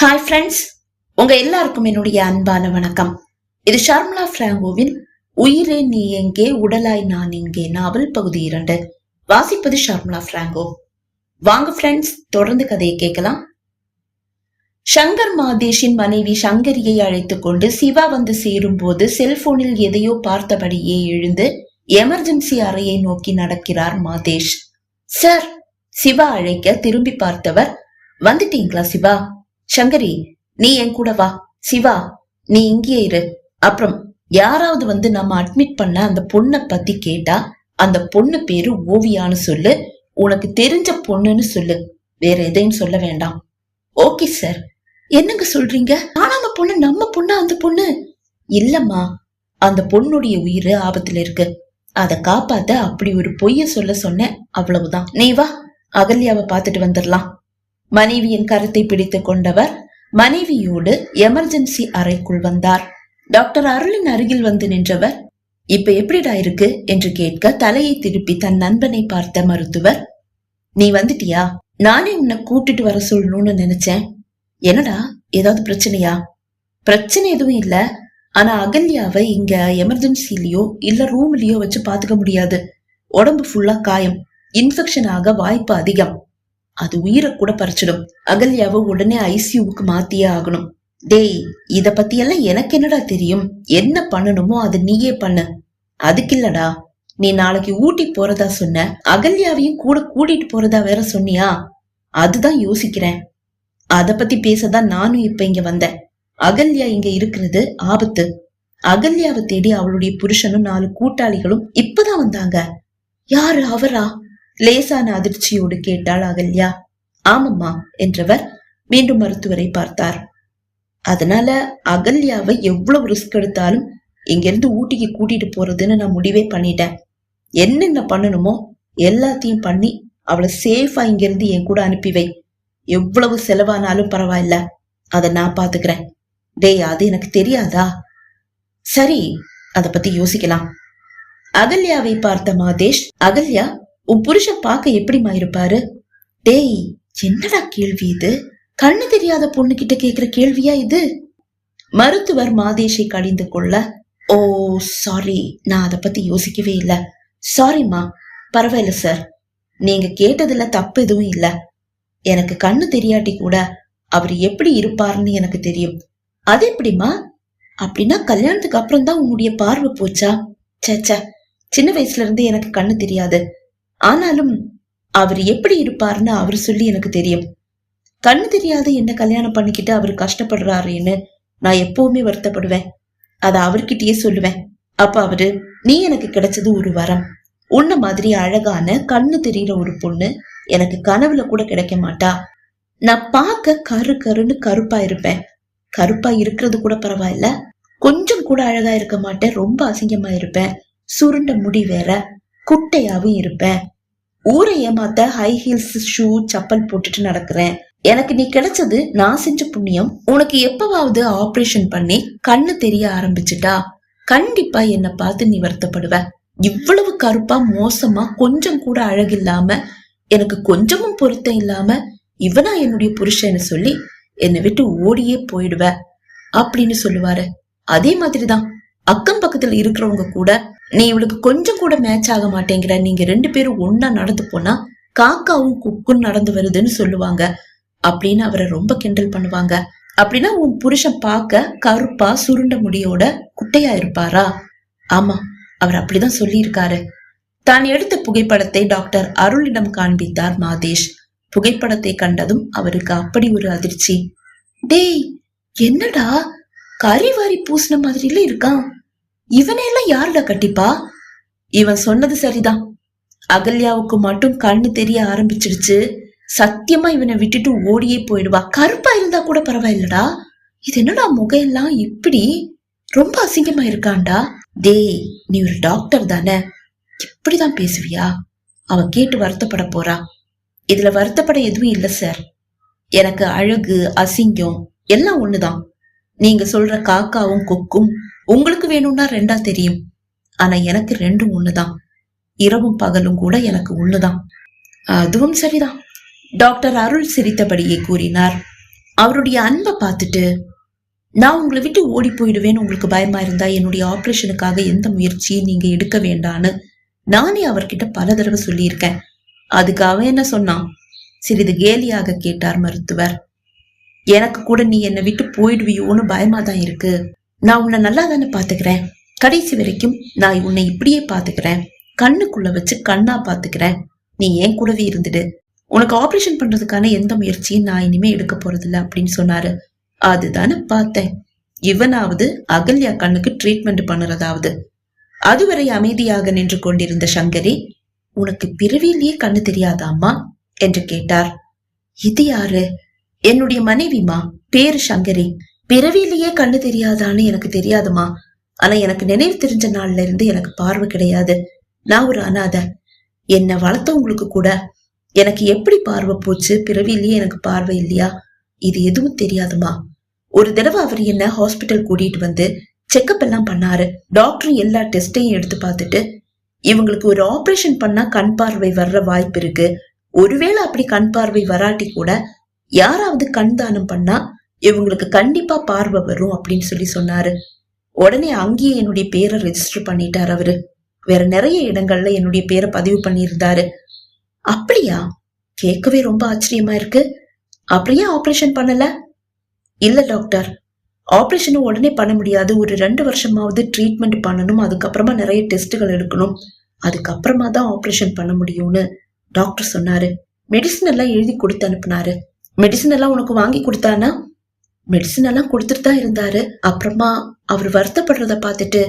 Hi friends உங்க எல்லாருக்கும் என்னுடைய அன்பான வணக்கம். இது ஷர்மலா பிராங்கோவின் உயிரே நீ எங்கே உடலாய் நான் எங்கே நாவல் பகுதி இரண்டு. வாசிப்பது ஷர்மலா பிராங்கோ. வாங்க ஃப்ரெண்ட்ஸ் தொடர்ந்து கதையை கேட்கலாம். சங்கர் மாதேஷின் மனைவி சங்கரியை அழைத்துக் கொண்டு சிவா வந்து சேரும் போது செல்போனில் எதையோ பார்த்தபடியே எழுந்து எமர்ஜென்சி அறையை நோக்கி நடக்கிறார் மாதேஷ். சார் சிவா அழைக்க திரும்பி பார்த்தவர். வந்துட்டீங்களா சிவா? சங்கரி நீ என் கூட வா. சிவா நீ இங்கேயே இரு. அப்புறம் யாராவது வந்து நம்ம அட்மிட் பண்ண அந்த பொண்ணை பத்தி கேட்டா அந்த பொண்ணு பேரு ஓவியான்னு சொல்லு. உனக்கு தெரிஞ்ச பொண்ணுன்னு சொல்லு. வேற எதையும் சொல்ல வேண்டாம். ஓகே சார் என்னங்க சொல்றீங்க? ஆனா அந்த பொண்ணு நம்ம பொண்ணு அந்த பொண்ணு? இல்லம்மா. அந்த பொண்ணுடைய உயிர் ஆபத்துல இருக்கு. அத காப்பாத்த அப்படி ஒரு பொய்ய சொல்ல சொன்னேன். அவ்வளவுதான். நீ வா. அகல்யாவை பார்த்துட்டு வந்துடலாம் மனைவியின் கருத்தை பிடித்துக் கொண்டவர் மனைவியோடு எமர்ஜென்சி அறைக்குள் வந்தார். டாக்டர் அருளின் அருகில் வந்து நின்றவர் இப்ப எப்படிடா இருக்கு? என்று கேட்க தலையை திருப்பி தன் நண்பனை பார்த்த மருத்துவர் நீ வந்துட்டியா? நானே உன்னை கூட்டிட்டு வர சொல்லணும்னு நினைச்சேன். என்னடா? ஏதாவது பிரச்சனையா? பிரச்சனை எதுவும் இல்ல. ஆனா அகல்யாவை இங்க எமர்ஜென்சிலயோ இல்ல ரூம்லயோ வச்சு பாத்துக்க முடியாது. உடம்பு ஃபுல்லா காயம். இன்ஃபெக்ஷன் ஆக வாய்ப்பு அதிகம். அது உயிரை கூட பறிச்சிடும். அகல்யாவை உடனே ஐசியூவுக்கு மாத்தியே ஆகணும். டேய் இத பத்தியெல்லாம் எனக்கு என்னடா தெரியும்? என்ன பண்ணணுமோ அதை நீயே பண்ணு. அதுக்கு இல்லடா நீ நாளைக்கு ஊட்டி போறதா சொன்ன அகல்யாவையும் கூட கூட்டிட்டு போறதா வேற சொன்னியா? அதுதான் யோசிக்கிறேன். அத பத்தி பேசதான் நானும் இப்ப இங்க வந்தேன். அகல்யா இங்க இருக்கிறது ஆபத்து. அகல்யாவை தேடி அவளுடைய புருஷனும் நாலு கூட்டாளிகளும் இப்பதான் வந்தாங்க. யாரு அவரா? லேசான அதிர்ச்சியோடு கேட்டாள் அகல்யா. ஆமம்மா என்றவர் மீண்டும் மருத்துவரை பார்த்தார். அதனால அகல்யாவை எவ்வளவு ரிஸ்க் எடுத்தாலும் இங்கிருந்து ஊட்டிக்கு கூட்டிட்டு போறதுன்னு நான் முடிவே பண்ணிட்டேன். என்னென்ன பண்ணணுமோ எல்லாத்தையும் பண்ணி அவளை சேஃபா இங்கிருந்து என் கூட அனுப்பி வை. எவ்வளவு செலவானாலும் பரவாயில்ல. அதை நான் பாத்துக்கிறேன். டேய் அது எனக்கு தெரியாதா? சரி அத பத்தி யோசிக்கலாம். அகல்யாவை பார்த்த மாதேஷ் அகல்யா உன் புருஷன் பார்க்க எப்படிமா இருப்பாரு? டேய் என்னடா கேள்வி இது? கண்ணு தெரியாத பொண்ணு கிட்ட கேக்குற கேள்வியா இது? மருத்துவர் மாதேஷை கடிந்து கொள்ள ஓ சாரி நான் அதை பத்தி யோசிக்கவே இல்ல. சாரிம்மா பரவாயில்ல சார். நீங்க கேட்டதுல தப்பு எதுவும் இல்ல. எனக்கு கண்ணு தெரியாட்டி கூட அவர் எப்படி இருப்பாருன்னு எனக்கு தெரியும். அது எப்படிமா அப்படின்னா கல்யாணத்துக்கு அப்புறம் தான் உன்னுடைய பார்வை போச்சா? சேச்சா சின்ன வயசுல இருந்து எனக்கு கண்ணு தெரியாது. ஆனாலும் அவர் எப்படி இருப்பாருன்னு அவர் சொல்லி எனக்கு தெரியும். கண்ணு தெரியாத என்ன கல்யாணம் பண்ணிக்கிட்டு அவர் கஷ்டப்படுறாருன்னு நான் எப்பவுமே வருத்தப்படுவேன். அத அவர்கிட்டயே சொல்லுவேன். அப்ப அவரு நீ எனக்கு கிடைச்சது ஒரு வரம். உன்ன மாதிரி அழகான கண்ணு தெரியற ஒரு பொண்ணு எனக்கு கனவுல கூட கிடைக்க மாட்டா. நான் பார்க்க கரு கருன்னு கருப்பா இருப்பேன். கருப்பா இருக்கிறது கூட பரவாயில்ல. கொஞ்சம் கூட அழகா இருக்க மாட்டேன். ரொம்ப அசிங்கமா இருப்பேன். சுருண்ட முடி வேற. குட்டையாவும் இருப்பேன். ஊரை ஏமாத்த ஹை ஹீல்ஸ் ஷூ சப்பல் போட்டுட்டு நடக்கிறேன். எனக்கு நீ கிடைச்சது நான் செஞ்ச புண்ணியம். உனக்கு எப்பவாவது ஆபரேஷன் பண்ணி கண்ணு தெரிய ஆரம்பிச்சுட்டா கண்டிப்பா என்ன பார்த்து நீ வருத்தப்படுவ. இவ்வளவு கருப்பா மோசமா கொஞ்சம் கூட அழகில்லாம எனக்கு கொஞ்சமும் பொருத்தம் இல்லாம இவனா என்னுடைய புருஷன்னு சொல்லி என்னை விட்டு ஓடியே போயிடுவ. அப்படின்னு சொல்லுவாரு. அதே மாதிரிதான் அக்கம் பக்கத்துல இருக்கிறவங்க கூட நீ இவளுக்கு கொஞ்சம் கூட மேட்ச் ஆக மாட்டேங்கிற. நீங்க ரெண்டு பேரும் ஒன்னா நடந்து போனா காக்காவும் குக்கும் நடந்து வருதுன்னு சொல்லுவாங்க. அப்படின்னு அவரை ரொம்ப கிண்டல் பண்ணுவாங்க. அப்படின்னா உன் புருஷன் பார்க்க கருப்பா சுருண்ட முடியோட குட்டையா இருப்பாரா? ஆமா அவர் அப்படிதான் சொல்லியிருக்காரு. தான் எடுத்த புகைப்படத்தை டாக்டர் அருளிடம் காண்பித்தார் மாதேஷ். புகைப்படத்தை கண்டதும் அவருக்கு அப்படி ஒரு அதிர்ச்சி. டேய் என்னடா? கறி வாரி பூசின மாதிரில இருக்கான். இவனையெல்லாம் யாருடா கட்டிப்பா? இவன் சொன்னது சரிதான். அகல்யாவுக்கு மட்டும் கண்ணு தெரிய ஆரம்பிச்சிடுச்சு. சத்தியமா இவனை விட்டுட்டு ஓடியே போயிடுவா. கருப்பா இருந்தா கூட பரவாயில்லடா. இது என்னடா முகையெல்லாம் இப்படி? ரொம்ப அசிங்கமா இருக்கான்டா டேய் நீ ஒரு டாக்டர் தானே. இப்படிதான் பேசுவியா? அவ கேட்டு வருத்தப்பட போறா. இதுல வருத்தப்பட எதுவும் இல்ல சார். எனக்கு அழகு அசிங்கம் எல்லாம் ஒண்ணுதான். நீங்க சொல்ற காக்காவும் கொக்கும் உங்களுக்கு வேணும்னா ரெண்டா தெரியும். ஆனா எனக்கு ரெண்டும் ஒண்ணுதான். இரவும் பகலும் கூட எனக்கு ஒண்ணுதான். அதுவும் சரிதான். டாக்டர் அருள் சிரித்தபடியே கூறினார். அவருடைய அன்பை பார்த்துட்டு நான் உங்களை விட்டு ஓடி போயிடுவேன்னு உங்களுக்கு பயமா இருந்தா என்னுடைய ஆபரேஷனுக்காக எந்த முயற்சியும் நீங்க எடுக்க வேண்டான்னு நானே அவர்கிட்ட பல தடவை சொல்லியிருக்கேன். அதுக்கு அவன் என்ன சொன்னான்? சிறிது கேலியாக கேட்டார் மருத்துவர். எனக்கு கூட நீ என்னை விட்டு போயிடுவியோன்னு பயமா தான் இருக்கு. நான் உன்னை நல்லா தானே பார்த்துக்கிறேன் கடைசி வரைக்கும் நான் உன்னை இப்படியே பார்த்துக்கிறேன் கண்ணுக்குள்ள வச்சு கண்ணா பாத்துக்கிறேன். நீ ஏன் கூடவே இருந்துடு. உனக்கு ஆபரேஷன் பண்றதுக்கான எந்த முயற்சியும் நான் இனிமே எடுக்க போறதில்ல அப்படின்னு சொன்னாரு. அதுதானே பார்த்தேன். இவனாவது அகல்யா கண்ணுக்கு ட்ரீட்மெண்ட் பண்ணுறதாவது. அதுவரை அமைதியாக நின்று கொண்டிருந்த சங்கரி உனக்கு பிறவியிலேயே கண்ணு தெரியாதாம்மா என்று கேட்டார். இது யாரு? என்னுடைய மனைவிமா பேரு சங்கரி. பிறவியிலேயே கண்ணு தெரியாதான்னு எனக்கு தெரியாதுமா. ஆனா எனக்கு நினைவு தெரிஞ்ச நாள்ல இருந்து எனக்கு பார்வை கிடையாது. நான் ஒரு அனாதை. என்னை வளர்த்தவங்களுக்கு கூட எனக்கு எப்படி பார்வை போச்சு? பிறவியிலேயே எனக்கு பார்வை இல்லையா? இது எதுவும் தெரியாதுமா. ஒரு தடவை அவர் என்ன ஹாஸ்பிட்டல் கூட்டிட்டு வந்து செக்கப் எல்லாம் பண்ணாரு. டாக்டர் எல்லா டெஸ்டையும் எடுத்து பார்த்துட்டு இவங்களுக்கு ஒரு ஆபரேஷன் பண்ணா கண் பார்வை வர்ற வாய்ப்பு இருக்கு. ஒருவேளை அப்படி கண் பார்வை வராட்டி கூட யாராவது கண் தானம் பண்ணா இவங்களுக்கு கண்டிப்பா பார்வை வரும் அப்படின்னு சொல்லி சொன்னாரு. உடனே அங்கேயே என்னுடைய பேரை ரெஜிஸ்டர் பண்ணிட்டார் அவரு. வேற நிறைய இடங்கள்ல என்னுடைய பேரை பதிவு பண்ணியிருந்தாரு. அப்படியா? கேட்கவே ரொம்ப ஆச்சரியமா இருக்கு. அப்படியே ஆப்ரேஷன் பண்ணல? இல்ல டாக்டர் ஆப்ரேஷனும் உடனே பண்ண முடியாது. ஒரு ரெண்டு வருஷமாவது ட்ரீட்மெண்ட் பண்ணணும். அதுக்கப்புறமா நிறைய டெஸ்ட்டுகள் எடுக்கணும். அதுக்கப்புறமா தான் ஆப்ரேஷன் பண்ண முடியும்னு டாக்டர் சொன்னாரு. மெடிசன் எல்லாம் எழுதி கொடுத்து அனுப்புனாரு. மெடிசன் எல்லாம் உனக்கு வாங்கி கொடுத்தானா? மெடிசன் எல்லாம் கொடுத்துட்டு தான் இருந்தாரு. அப்புறமா அவர் வருத்தப்படுறத பார்த்துட்டு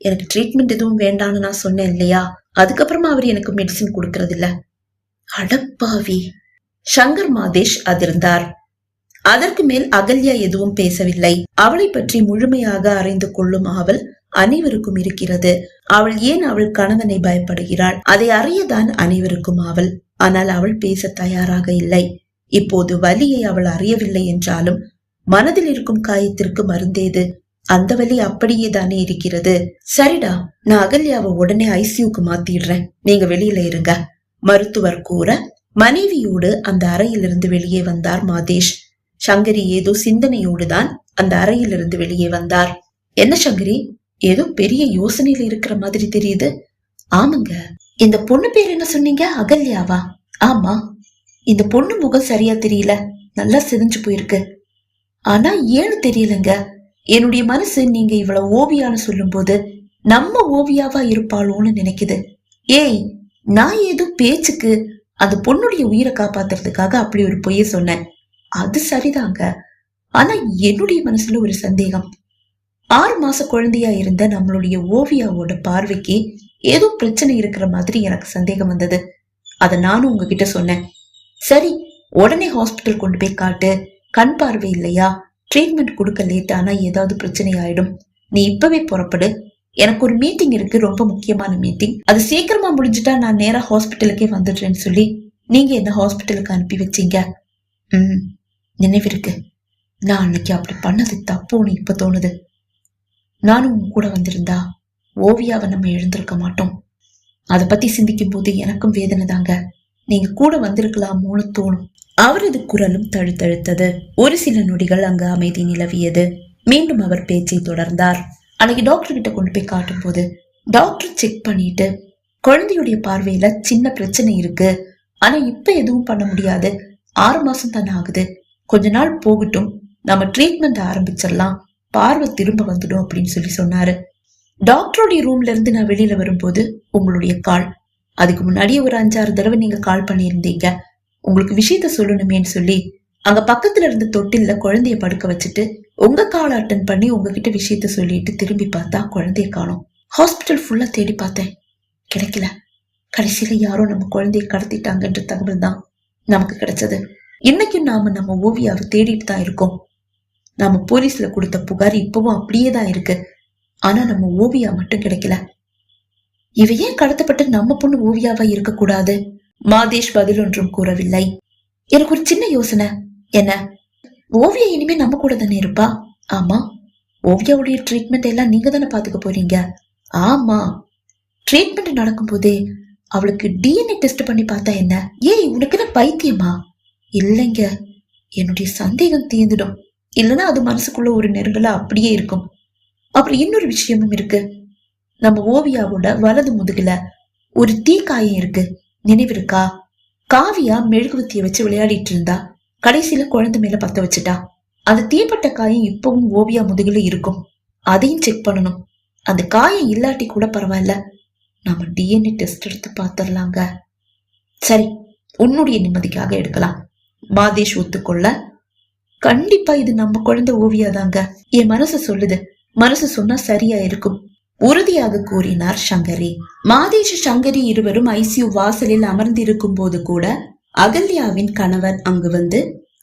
எனக்கு ட்ரீட்மெண்ட் எதுவும் வேண்டாம்னு நான் சொன்னேன் இல்லையா? அதுக்கப்புறமா அவர் எனக்கு மெடிசன் கொடுக்கறது இல்ல அடப்பாவி. சங்கர் மாதேஷ் அதிர்ந்தார். அதற்கு மேல் அகல்யா எதுவும் பேசவில்லை. அவளை பற்றி முழுமையாக அறிந்து கொள்ளும் ஆவல் அனைவருக்கும் இருக்கிறது. அவள் ஏன் அவள் கணவனை பயப்படுகிறாள்? அதை அறியதான் அனைவருக்கும் ஆவல். ஆனால் அவள் பேச தயாராக இல்லை. இப்போது வலியை அவள் அறியவில்லை என்றாலும் மனதில் இருக்கும் காயத்திற்கு மருந்தேது? அந்த வலி அப்படியே தானே இருக்கிறது. சரிடா நான் அகல்யாவை உடனே ஐசியூக்கு மாத்திடுறேன். நீங்க வெளியில இருங்க. மருத்துவர் கூற மனைவியோடு அந்த அறையிலிருந்து வெளியே வந்தார் மாதேஷ். சங்கரி ஏதோ சிந்தனையோடு தான் அந்த அறையிலிருந்து வெளியே வந்தார். என்ன சங்கரி? ஏதோ பெரிய யோசனையில இருக்கிற மாதிரி தெரியுது. ஆமாங்க. இந்த பொண்ணு பேர் என்ன சொன்னீங்க? அகல்யாவா? ஆமா. இந்த பொண்ணு முகம் சரியா தெரியல. நல்லா சிதைஞ்சு போயிருக்கு. ஆனா ஏன்னு தெரியலங்க. என்னுடைய மனசு நீங்க இவ்வளவு ஓவியான்னு சொல்லும்போது நம்ம ஓவியாவா இருப்பாளோன்னு நினைக்குது. ஏய் நான் ஏதோ பேச்சுக்கு அந்த பொண்ணுடைய உயிரை காப்பாத்துறதுக்காக அப்படி ஒரு பொய்ய சொன்னேன். அது சரிதாங்க. ஆனா என்னுடைய மனசுல ஒரு சந்தேகம். ஆறு மாச குழந்தையா இருந்த நம்மளுடைய ஓவியாவோட பார்வைக்கு ஏதோ பிரச்சனை இருக்கிற மாதிரி எனக்கு சந்தேகம் வந்தது. அதை நானும் உங்ககிட்ட சொன்னேன். சரி உடனே ஹாஸ்பிட்டல் கொண்டு போய் காட்டு. கண் பார்வை இல்லையா? ட்ரீட்மெண்ட் கொடுக்க லேட் ஆனா ஏதாவது பிரச்சனை ஆயிடும். நீ இப்பவே புறப்படு. எனக்கு ஒரு மீட்டிங் இருக்கு ரொம்ப முக்கியமான மீட்டிங் அது சீக்கிரமா முடிஞ்சிட்டா நான் நேரா ஹாஸ்பிட்டலுக்கே வந்துடுறேன்னு சொல்லி நீங்க என்ன ஹாஸ்பிட்டலுக்கு அனுப்பி வச்சீங்க? ம் நினைவிருக்கு. நான் அன்னைக்கு அப்படி பண்ணது தப்புன்னு இப்ப தோணுது. நானும் உன் கூட வந்திருந்தா ஓவியாவை நம்ம எழுந்திருக்க மாட்டோம். அதை பத்தி சிந்திக்கும் போது எனக்கும் வேதனை தாங்க. நீங்க கூட வந்திருக்கலாமோன்னு தோணும். அவரது குரலும் தழுத்தழுத்தது. ஒரு சில நொடிகள் அங்கு அமைதி நிலவியது. மீண்டும் அவர் பேச்சை தொடர்ந்தார். அன்னைக்கு டாக்டர் கிட்ட கொண்டு போய் காட்டும் போது டாக்டர் செக் பண்ணிட்டு குழந்தையுடைய பார்வையில சின்ன பிரச்சனை இருக்கு. ஆனா இப்ப எதுவும் பண்ண முடியாது. ஆறு மாசம் தானே ஆகுது. கொஞ்ச நாள் போகட்டும். நம்ம ட்ரீட்மெண்ட் ஆரம்பிச்சிடலாம். பார்வை திரும்ப வந்துடும் அப்படின்னு சொல்லி சொன்னாரு. டாக்டருடைய ரூம்ல இருந்து நான் வெளியில வரும்போது உங்களுடைய கால் அதுக்கு முன்னாடியே ஒரு அஞ்சாறு தடவை நீங்க கால் பண்ணியிருந்தீங்க. உங்களுக்கு விஷயத்த சொல்லணுமேன்னு சொல்லி அங்க பக்கத்துல இருந்த தொட்டில்ல குழந்தைய படுக்க வச்சுட்டு உங்க கால அட்டன் பண்ணி உங்ககிட்ட விஷயத்த சொல்லிட்டு திரும்பி பார்த்தா குழந்தைய காணும். ஹாஸ்பிட்டல் ஃபுல்லா தேடி பார்த்தேன். கிடைக்கல. கடைசியில யாரோ நம்ம குழந்தைய கடத்திட்டாங்கன்ற தகவல் தான் நமக்கு கிடைச்சது. இன்னைக்கும் நாம நம்ம ஓவியாவை தேடிட்டு தான் இருக்கோம். நாம போலீஸ்ல கொடுத்த புகார் இப்பவும் அப்படியே தான் இருக்கு. ஆனா நம்ம ஓவியா மட்டும் கிடைக்கல. இவ ஏன் கடத்தப்பட்டு நம்ம பொண்ணு ஓவியாவா இருக்கக்கூடாது? மாதேஷ் பதில் ஒன்றும் கூறவில்லை. எனக்கு ஒரு சின்ன யோசனை. என்ன? ஓவியா இனிமே நம்ம கூட தானே இருப்பா? ஆமா. ஓவியாவுடைய ட்ரீட்மெண்ட் எல்லாம் நீங்க தானே பாத்துக்க போறீங்க? ஆமா. ட்ரீட்மெண்ட் நடக்கும்போதே அவளுக்கு டிஎன்ஏ டெஸ்ட் பண்ணி பார்த்தா என்ன? ஏய் உனக்கு என்ன பைத்தியமா? இல்லைங்க. என்னுடைய சந்தேகம் தீர்ந்துடும். இல்லைன்னா அது மனசுக்குள்ள ஒரு நெருங்கலா அப்படியே இருக்கும். அப்புறம் இன்னொரு விஷயமும் இருக்கு. நம்ம ஓவியாவோட வலது முதுகுல ஒரு தீக்காயம் இருக்கு. நினைவிருக்கா? காவியா மெழுகுவத்திய வச்சு விளையாடிட்டு இருந்தா கடைசியில குழந்தை மேல பத்த வச்சுட்டா. அந்த தீப்பட்ட காயம் இப்பவும் ஓவியா முதுகுல இருக்கும். அதையும் செக் பண்ணணும். அந்த காயம் இல்லாட்டி கூட பரவாயில்ல. நாம டிஎன்ஏ டெஸ்ட் எடுத்து பார்த்துடலாங்க சரி உன்னுடைய நிம்மதிக்காக எடுக்கலாம். மாதேஷ் ஒத்துக்கொள்ள கண்டிப்பா இது நம்ம குழந்தை ஓவியாதாங்க. என் மனசு சொல்லுது. மனசு சொன்னா சரியா இருக்கும். உறுதியாக கூறினார் சங்கரி. மாதேஷ் சங்கரி இருவரும் ஐசியு வாசலில் அமர்ந்திருக்கும் போது கூட அகல்யாவின் கணவர் அங்கு வந்து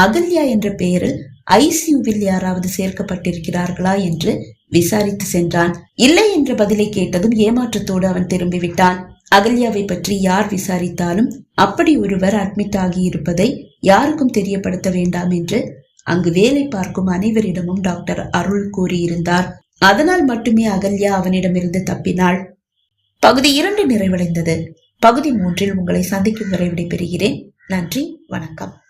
அகல்யா என்ற பெயரில் ஐசியூவில் யாராவது சேர்க்கப்பட்டிருக்கிறார்களா என்று விசாரித்து சென்றான். இல்லை என்ற பதிலை கேட்டதும் ஏமாற்றத்தோடு அவன் திரும்பிவிட்டான். அகல்யாவை பற்றி யார் விசாரித்தாலும் அப்படி ஒருவர் அட்மிட் ஆகி இருப்பதை யாருக்கும் தெரியப்படுத்த வேண்டாம் என்று அங்கு வேலை பார்க்கும் அனைவரிடமும் டாக்டர் அருள் கூறியிருந்தார். அதனால் மட்டுமே அகல்யா அவனிடமிருந்து தப்பினாள். பகுதி இரண்டு நிறைவடைந்தது. பகுதி மூன்றில் உங்களை சந்திக்கும் வரை விடைபெறுகிறேன். நன்றி வணக்கம்.